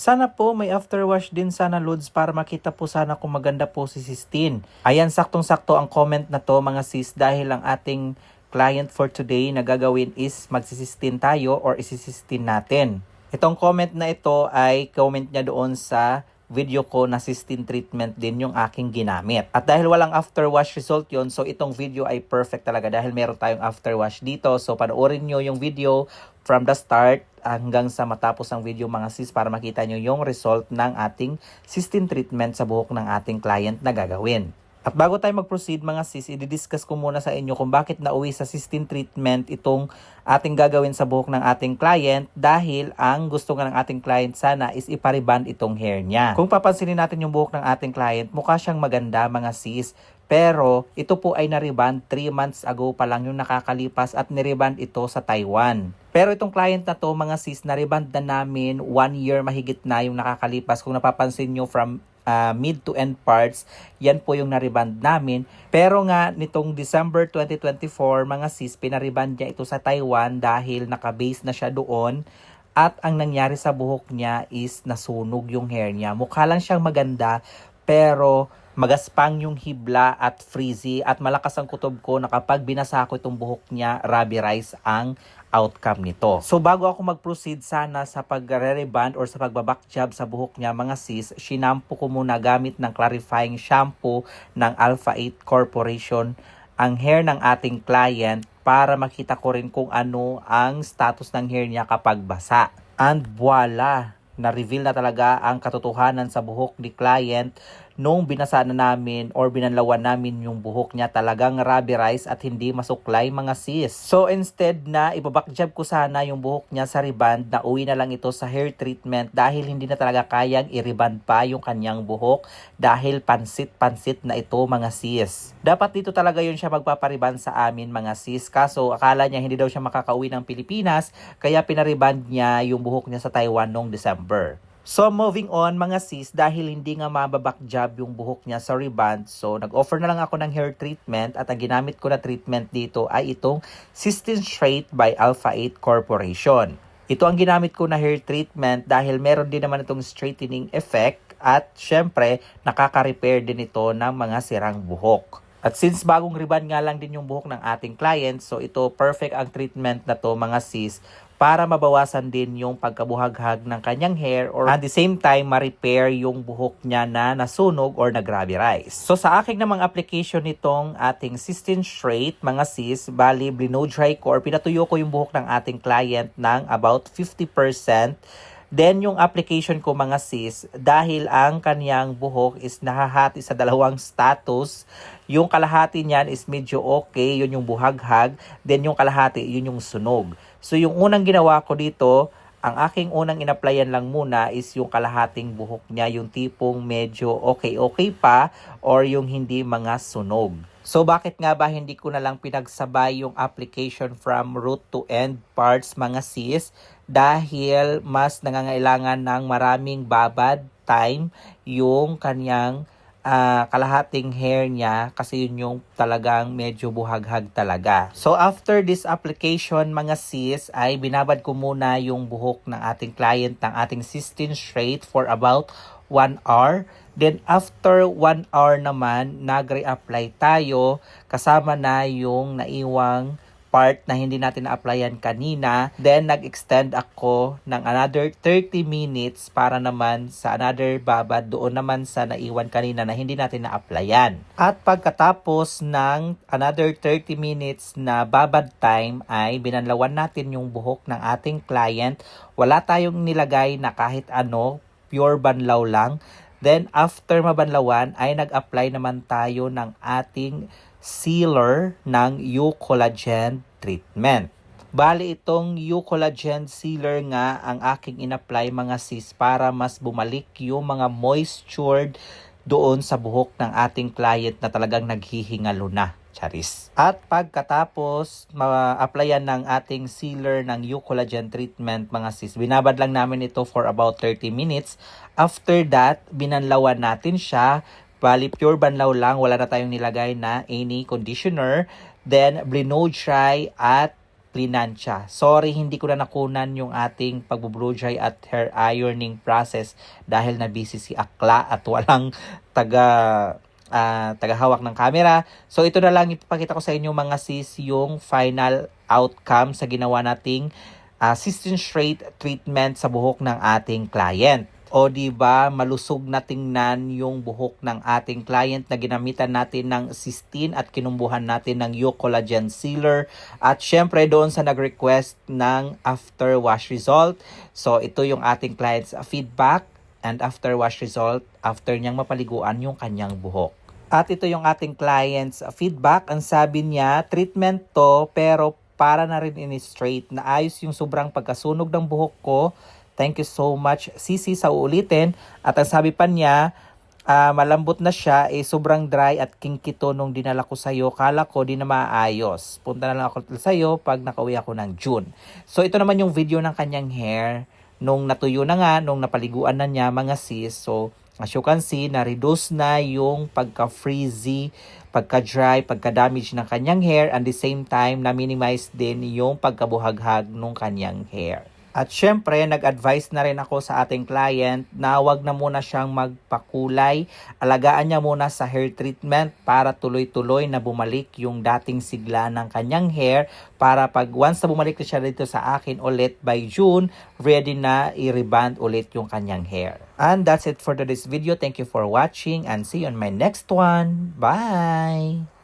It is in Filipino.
Sana po may afterwash din sana loads para makita po sana kung maganda po si Sistine. Ayan, saktong-sakto ang comment na to mga sis dahil ang ating client for today na gagawin is magsisistin tayo or isisistin natin. Itong comment na ito ay comment niya doon sa video ko na cysteine treatment din yung aking ginamit. At dahil walang afterwash result yon so itong video ay perfect talaga dahil meron tayong afterwash dito. So panoorin nyo yung video from the start hanggang sa matapos ang video mga sis para makita nyo yung result ng ating cysteine treatment sa buhok ng ating client na gagawin. At bago tayo mag-proceed mga sis, i-discuss ko muna sa inyo kung bakit nauwi sa cysteine treatment itong ating gagawin sa buhok ng ating client dahil ang gusto nga ng ating client sana is ipariband itong hair niya. Kung papansinin natin yung buhok ng ating client, mukha siyang maganda mga sis. Pero ito po ay nariband 3 months ago pa lang yung nakakalipas at niriband ito sa Taiwan. Pero itong client na to mga sis, nariband na namin 1 year mahigit na yung nakakalipas. Kung napapansin nyo from uh, mid to end parts, yan po yung nariband namin. Pero nga, nitong December 2024, mga sis, pinariband niya ito sa Taiwan dahil nakabase na siya doon. At ang nangyari sa buhok niya is nasunog yung hair niya. Mukha lang siyang maganda, pero magaspang yung hibla at frizzy at malakas ang kutob ko na kapag binasa ko itong buhok niya, rubberized ang outcome nito. So bago ako mag-proceed sana sa pagre-reband or sa pagbabak job sa buhok niya mga sis, shinampo ko muna gamit ng clarifying shampoo ng Alpha 8 Corporation ang hair ng ating client para makita ko rin kung ano ang status ng hair niya kapag basa. And voila! na-reveal na talaga ang katotohanan sa buhok ni client nung binasa na namin or binanlawan namin yung buhok niya talagang rubberized at hindi masuklay mga sis. So instead na ibabakjab ko sana yung buhok niya sa reband na uwi na lang ito sa hair treatment dahil hindi na talaga kayang i-reband pa yung kanyang buhok dahil pansit-pansit na ito mga sis. Dapat dito talaga yun siya magpapariband sa amin mga sis kaso akala niya hindi daw siya makakauwi ng Pilipinas kaya pinariband niya yung buhok niya sa Taiwan noong December. So moving on mga sis, dahil hindi nga mababak job yung buhok niya sa reband, so nag-offer na lang ako ng hair treatment at ang ginamit ko na treatment dito ay itong System Straight by Alpha 8 Corporation. Ito ang ginamit ko na hair treatment dahil meron din naman itong straightening effect at syempre nakaka-repair din ito ng mga sirang buhok. At since bagong riban nga lang din yung buhok ng ating client, so ito perfect ang treatment na to mga sis para mabawasan din yung pagkabuhaghag ng kanyang hair or at the same time ma-repair yung buhok niya na nasunog or nag-rubberize. So sa aking namang application nitong ating System Straight mga sis, bali blow dry ko or pinatuyo ko yung buhok ng ating client ng about 50% Then yung application ko mga sis, dahil ang kaniyang buhok is nahahati sa dalawang status, yung kalahati niyan is medyo okay, yun yung buhaghag, then yung kalahati, yun yung sunog. So yung unang ginawa ko dito, ang aking unang inaplayan lang muna is yung kalahating buhok niya, yung tipong medyo okay-okay pa or yung hindi mga sunog. So bakit nga ba hindi ko na lang pinagsabay yung application from root to end parts mga sis? Dahil mas nangangailangan ng maraming babad time yung kanyang uh, kalahating hair niya kasi yun yung talagang medyo buhaghag talaga. So after this application mga sis ay binabad ko muna yung buhok ng ating client ng ating Sistine Straight for about 1 hour. Then after 1 hour naman nag-reapply tayo kasama na yung naiwang part na hindi natin na-applyan kanina. Then, nag-extend ako ng another 30 minutes para naman sa another babad doon naman sa naiwan kanina na hindi natin na-applyan. At pagkatapos ng another 30 minutes na babad time ay binanlawan natin yung buhok ng ating client. Wala tayong nilagay na kahit ano, pure banlaw lang. Then, after mabanlawan, ay nag-apply naman tayo ng ating sealer ng U-collagen treatment. Bali itong U-collagen sealer nga ang aking in-apply mga sis para mas bumalik yung mga moistured doon sa buhok ng ating client na talagang naghihingalo na. Charis. At pagkatapos ma-applyan ng ating sealer ng U-collagen treatment mga sis, binabad lang namin ito for about 30 minutes. After that, binanlawan natin siya Bali, pure banlaw lang. Wala na tayong nilagay na any conditioner. Then, blino dry at plinan siya. Sorry, hindi ko na nakunan yung ating pagbo-blow dry at hair ironing process dahil na busy si Akla at walang taga ah, tagahawak ng camera. So ito na lang ipapakita ko sa inyo mga sis yung final outcome sa ginawa nating uh, straight treatment sa buhok ng ating client. O di ba malusog na tingnan yung buhok ng ating client na ginamitan natin ng cysteine at kinumbuhan natin ng Yo Collagen Sealer at syempre doon sa nag-request ng after wash result. So ito yung ating client's feedback and after wash result after niyang mapaliguan yung kanyang buhok. At ito yung ating client's feedback. Ang sabi niya, treatment to pero para na rin in-straight. Naayos yung sobrang pagkasunog ng buhok ko. Thank you so much, Sisi, sa uulitin. At ang sabi pa niya, ah, malambot na siya, eh, sobrang dry at kinkito nung dinala ko sa'yo. Kala ko di na maayos. Punta na lang ako sa'yo pag nakauwi ako ng June. So ito naman yung video ng kanyang hair. Nung natuyo na nga, nung napaliguan na niya mga sis. So as you can see, na-reduce na yung pagka-frizzy, pagka-dry, pagka-damage ng kanyang hair. And the same time, na-minimize din yung pagkabuhaghag ng kanyang hair. At syempre, nag-advise na rin ako sa ating client na wag na muna siyang magpakulay. Alagaan niya muna sa hair treatment para tuloy-tuloy na bumalik yung dating sigla ng kanyang hair para pag once na bumalik na siya dito sa akin ulit by June, ready na i-reband ulit yung kanyang hair. And that's it for today's video. Thank you for watching and see you on my next one. Bye!